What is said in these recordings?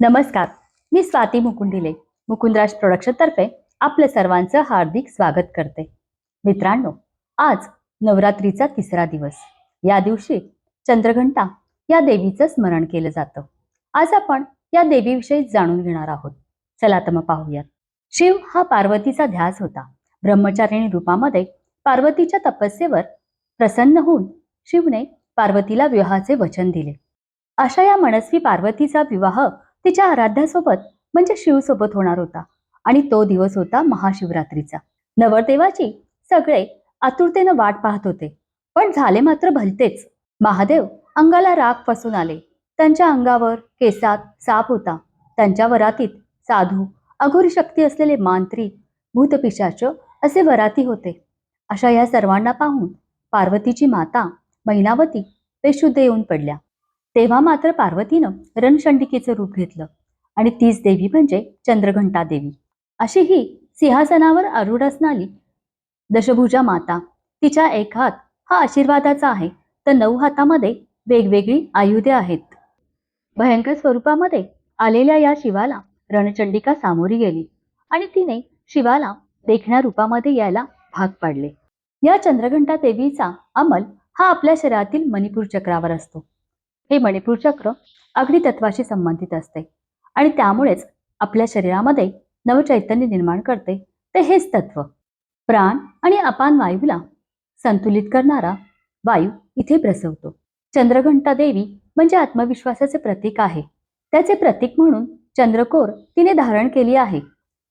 नमस्कार मी स्वाती मुकुंडिले मुकुंदराज प्रोडक्शन तर्फे आपलं सर्वांचं हार्दिक स्वागत करते. मित्रांनो आज नवरात्रीचा तिसरा दिवस. या दिवशी चंद्रघंटा या देवीचं स्मरण केलं जातं. आज आपण या देवीविषयी जाणून घेणार आहोत. चला तर मग पाहूयात. शिव हा पार्वतीचा ध्यास होता. ब्रह्मचारिणी रूपामध्ये पार्वतीच्या तपस्येवर प्रसन्न होऊन शिवने पार्वतीला विवाहाचे वचन दिले. अशा या मनस्वी पार्वतीचा विवाह तिच्या आराध्यासोबत म्हणजे शिवसोबत होणार होता. आणि तो दिवस होता महाशिवरात्रीचा. नवरदेवाची सगळे आतुरतेनं वाट पाहत होते. पण झाले मात्र भलतेच. महादेव अंगाला राग फसून आले. त्यांच्या अंगावर केसात साप होता. त्यांच्या वरातीत साधू अघोरी शक्ती असलेले मांत्रिक भूतपिशाच असे वराती होते. अशा या सर्वांना पाहून पार्वतीची माता महिनावती बेशुद्ध येऊन पडल्या. तेव्हा मात्र पार्वतीनं रणशंडिकेचं रूप घेतलं आणि तीच देवी म्हणजे चंद्रघंटा देवी अशी ही सिंहासनावर आरूढ असणारी दशभुजा माता तिच्या एक हात हा आशीर्वादाचा आहे तर नऊ हातामध्ये वेगवेगळी आयुधे आहेत. भयंकर स्वरूपामध्ये आलेल्या या शिवाला रणचंडिका सामोरी गेली आणि तिने शिवाला देखण्या रूपामध्ये यायला भाग पाडले. या चंद्रघंटा देवीचा अंमल हा आपल्या शरीरातील मणिपूर चक्रावर असतो. हे मणिपूर चक्र अग्नितत्वाशी संबंधित असते आणि त्यामुळेच आपल्या शरीरामध्ये नवचैतन्य निर्माण करते. ते हेच तत्व. प्राण आणि अपान वायूला संतुलित करणारा वायू इथे प्रसवतो. चंद्रघंटा देवी म्हणजे आत्मविश्वासाचे प्रतीक आहे. त्याचे प्रतीक म्हणून चंद्रकोर तिने धारण केली आहे.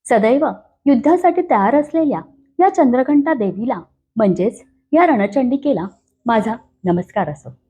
सदैव युद्धासाठी तयार असलेल्या या चंद्रघंटा देवीला म्हणजेच या रणचंडिकेला माझा नमस्कार असो.